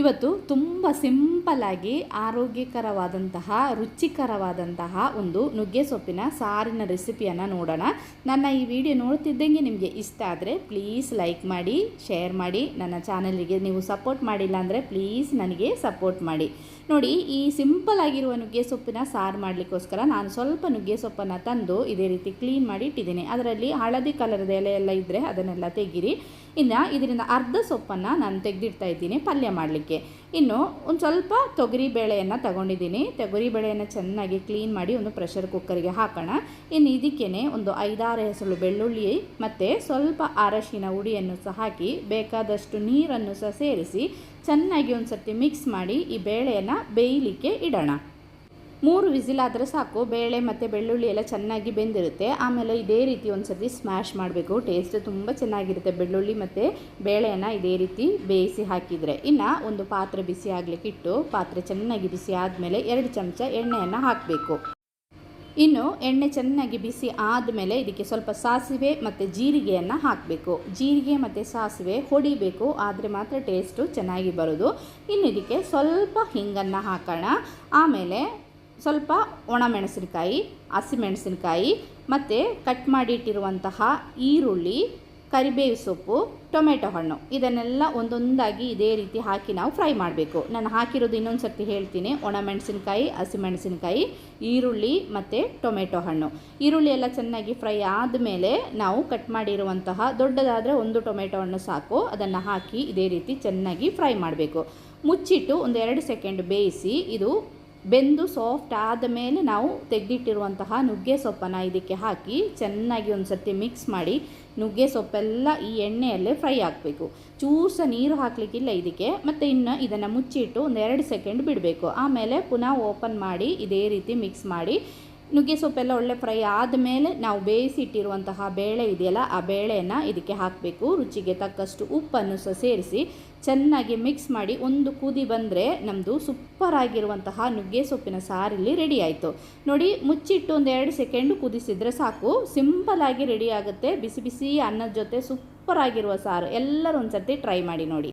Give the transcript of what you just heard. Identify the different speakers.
Speaker 1: ಇವತ್ತು ತುಂಬ ಸಿಂಪಲಾಗಿ ಆರೋಗ್ಯಕರವಾದಂತಹ, ರುಚಿಕರವಾದಂತಹ ಒಂದು ನುಗ್ಗೆ ಸೊಪ್ಪಿನ ಸಾರಿನ ರೆಸಿಪಿಯನ್ನು ನೋಡೋಣ. ನನ್ನ ಈ ವಿಡಿಯೋ ನೋಡ್ತಿದ್ದಂಗೆ ನಿಮಗೆ ಇಷ್ಟ ಆದರೆ ಪ್ಲೀಸ್ ಲೈಕ್ ಮಾಡಿ ಶೇರ್ ಮಾಡಿ. ನನ್ನ ಚಾನಲಿಗೆ ನೀವು ಸಪೋರ್ಟ್ ಮಾಡಿಲ್ಲ ಅಂದರೆ ಪ್ಲೀಸ್ ನನಗೆ ಸಪೋರ್ಟ್ ಮಾಡಿ. ನೋಡಿ, ಈ ಸಿಂಪಲ್ ಆಗಿರುವ ನುಗ್ಗೆ ಸೊಪ್ಪಿನ ಸಾರು ಮಾಡಲಿಕ್ಕೋಸ್ಕರ ನಾನು ಸ್ವಲ್ಪ ನುಗ್ಗೆ ಸೊಪ್ಪನ್ನು ತಂದು ಇದೇ ರೀತಿ ಕ್ಲೀನ್ ಮಾಡಿ ಇಟ್ಟಿದ್ದೀನಿ. ಅದರಲ್ಲಿ ಹಳದಿ ಕಲರ್ದ ಎಲೆ ಎಲ್ಲ ಇದ್ದರೆ ಅದನ್ನೆಲ್ಲ ತೆಗೀರಿ. ಇನ್ನು ಇದರಿಂದ ಅರ್ಧ ಸೊಪ್ಪನ್ನು ನಾನು ತೆಗೆದಿಡ್ತಾ ಇದ್ದೀನಿ. ಪಲ್ಯ ಮಾಡಲಿಕ್ಕೆ. ಇನ್ನು ಒಂದು ಸ್ವಲ್ಪ ತೊಗರಿ ಬೇಳೆಯನ್ನು ತಗೊಂಡಿದ್ದೀನಿ. ತೊಗರಿ ಬೇಳೆಯನ್ನು ಚೆನ್ನಾಗಿ ಕ್ಲೀನ್ ಮಾಡಿ ಒಂದು ಪ್ರೆಷರ್ ಕುಕ್ಕರಿಗೆ ಹಾಕೋಣ. ಇನ್ನು ಇದಕ್ಕೇ ಒಂದು ಐದಾರು ಹೆಸರು ಬೆಳ್ಳುಳ್ಳಿ ಮತ್ತು ಸ್ವಲ್ಪ ಅರಶಿನ ಹುಡಿಯನ್ನು ಸಹ ಹಾಕಿ ಬೇಕಾದಷ್ಟು ನೀರನ್ನು ಸಹ ಸೇರಿಸಿ ಚೆನ್ನಾಗಿ ಒಂದು ಸರ್ತಿ ಮಿಕ್ಸ್ ಮಾಡಿ ಈ ಬೇಳೆಯನ್ನು ಬೇಯಲಿಕ್ಕೆ ಇಡೋಣ. ಮೂರು ವಿಸಿಲಾದರೆ ಸಾಕು, ಬೇಳೆ ಮತ್ತು ಬೆಳ್ಳುಳ್ಳಿ ಎಲ್ಲ ಚೆನ್ನಾಗಿ ಬೆಂದಿರುತ್ತೆ. ಆಮೇಲೆ ಇದೇ ರೀತಿ ಒಂದು ಸರ್ತಿ ಸ್ಮ್ಯಾಶ್ ಮಾಡಬೇಕು. ಟೇಸ್ಟ್ ತುಂಬ ಚೆನ್ನಾಗಿರುತ್ತೆ. ಬೆಳ್ಳುಳ್ಳಿ ಮತ್ತು ಬೇಳೆಯನ್ನು ಇದೇ ರೀತಿ ಬೇಯಿಸಿ ಹಾಕಿದರೆ. ಇನ್ನು ಒಂದು ಪಾತ್ರೆ ಬಿಸಿ ಆಗಲಿಕ್ಕೆ ಇಟ್ಟು ಪಾತ್ರೆ ಚೆನ್ನಾಗಿ ಬಿಸಿ ಆದಮೇಲೆ ಎರಡು ಚಮಚ ಎಣ್ಣೆಯನ್ನು ಹಾಕಬೇಕು. ಇನ್ನು ಎಣ್ಣೆ ಚೆನ್ನಾಗಿ ಬಿಸಿ ಆದಮೇಲೆ ಇದಕ್ಕೆ ಸ್ವಲ್ಪ ಸಾಸಿವೆ ಮತ್ತು ಜೀರಿಗೆಯನ್ನು ಹಾಕಬೇಕು. ಜೀರಿಗೆ ಮತ್ತು ಸಾಸಿವೆ ಹೊಡಿಬೇಕು, ಆದರೆ ಮಾತ್ರ ಟೇಸ್ಟು ಚೆನ್ನಾಗಿ ಬರೋದು. ಇನ್ನು ಇದಕ್ಕೆ ಸ್ವಲ್ಪ ಹಿಂಗನ್ನು ಹಾಕೋಣ. ಆಮೇಲೆ ಸ್ವಲ್ಪ ಒಣಮೆಣಸಿನಕಾಯಿ ಹಸಿಮೆಣಸಿನಕಾಯಿ ಮತ್ತು ಕಟ್ ಮಾಡಿಟ್ಟಿರುವಂತಹ ಈರುಳ್ಳಿ ಕರಿಬೇವು ಸೊಪ್ಪು, ಟೊಮೆಟೊ ಹಣ್ಣು. ಇದನ್ನೆಲ್ಲ ಒಂದೊಂದಾಗಿ ಇದೇ ರೀತಿ ಹಾಕಿ ನಾವು ಫ್ರೈ ಮಾಡಬೇಕು. ನಾನು ಹಾಕಿರೋದು ಇನ್ನೊಂದು ಸರ್ತಿ ಹೇಳ್ತೀನಿ. ಒಣಮೆಣಸಿನ್ಕಾಯಿ ಹಸಿಮೆಣಸಿನ್ಕಾಯಿ ಈರುಳ್ಳಿ ಮತ್ತು ಟೊಮೆಟೊ ಹಣ್ಣು. ಈರುಳ್ಳಿ ಎಲ್ಲ ಚೆನ್ನಾಗಿ ಫ್ರೈ ಆದಮೇಲೆ ನಾವು ಕಟ್ ಮಾಡಿರುವಂತಹ ದೊಡ್ಡದಾದರೆ ಒಂದು ಟೊಮೆಟೊ ಹಣ್ಣು ಸಾಕು. ಅದನ್ನು ಹಾಕಿ ಇದೇ ರೀತಿ ಚೆನ್ನಾಗಿ ಫ್ರೈ ಮಾಡಬೇಕು. ಮುಚ್ಚಿಟ್ಟು ಒಂದು ಎರಡು ಸೆಕೆಂಡ್ ಬೇಯಿಸಿ ಇದು ಬೆಂದು ಸಾಫ್ಟ್ ಆದ ಮೇಲೆ ನಾವು ತೆಗೆದಿಟ್ಟಿರುವಂತಹ ನುಗ್ಗೆ ಸೊಪ್ಪನ್ನು ಇದಕ್ಕೆ ಹಾಕಿ ಚೆನ್ನಾಗಿ ಒಂದು ಸರ್ತಿ ಮಿಕ್ಸ್ ಮಾಡಿ ನುಗ್ಗೆ ಸೊಪ್ಪೆಲ್ಲ ಈ ಎಣ್ಣೆಯಲ್ಲೇ ಫ್ರೈ ಆಗಬೇಕು ಚೂಸ ನೀರು ಹಾಕಲಿಕ್ಕಿಲ್ಲ ಇದಕ್ಕೆ, ಮತ್ತು ಇನ್ನು ಇದನ್ನು ಮುಚ್ಚಿಟ್ಟು ಒಂದು ಎರಡು ಸೆಕೆಂಡ್ ಬಿಡಬೇಕು. ಆಮೇಲೆ ಪುನಃ ಓಪನ್ ಮಾಡಿ ಇದೇ ರೀತಿ ಮಿಕ್ಸ್ ಮಾಡಿ ನುಗ್ಗೆ ಸೊಪ್ಪೆಲ್ಲ ಒಳ್ಳೆ ಫ್ರೈ ಆದಮೇಲೆ ನಾವು ಬೇಯಿಸಿ ಇಟ್ಟಿರುವಂತಹ ಬೇಳೆ ಇದೆಯಲ್ಲ, ಆ ಬೇಳೆಯನ್ನು ಇದಕ್ಕೆ ಹಾಕಬೇಕು. ರುಚಿಗೆ ತಕ್ಕಷ್ಟು ಉಪ್ಪನ್ನು ಸಹ ಸೇರಿಸಿ ಚೆನ್ನಾಗಿ ಮಿಕ್ಸ್ ಮಾಡಿ ಒಂದು ಕುದಿ ಬಂದರೆ ನಮ್ಮದು ಸೂಪರ್ ಆಗಿರುವಂತಹ ನುಗ್ಗೆ ಸೊಪ್ಪಿನ ಸಾರಿಲ್ಲಿ ರೆಡಿ ಆಯಿತು. ನೋಡಿ, ಮುಚ್ಚಿಟ್ಟು ಒಂದು ಎರಡು ಸೆಕೆಂಡು ಕುದಿಸಿದರೆ ಸಾಕು. ಸಿಂಪಲಾಗಿ ರೆಡಿ ಆಗುತ್ತೆ. ಬಿಸಿ ಬಿಸಿ ಅನ್ನದ ಜೊತೆ ಸೂಪರ್ ಆಗಿರುವ ಸಾರು. ಎಲ್ಲರೂ ಒಂದು ಸರ್ತಿ ಟ್ರೈ ಮಾಡಿ ನೋಡಿ.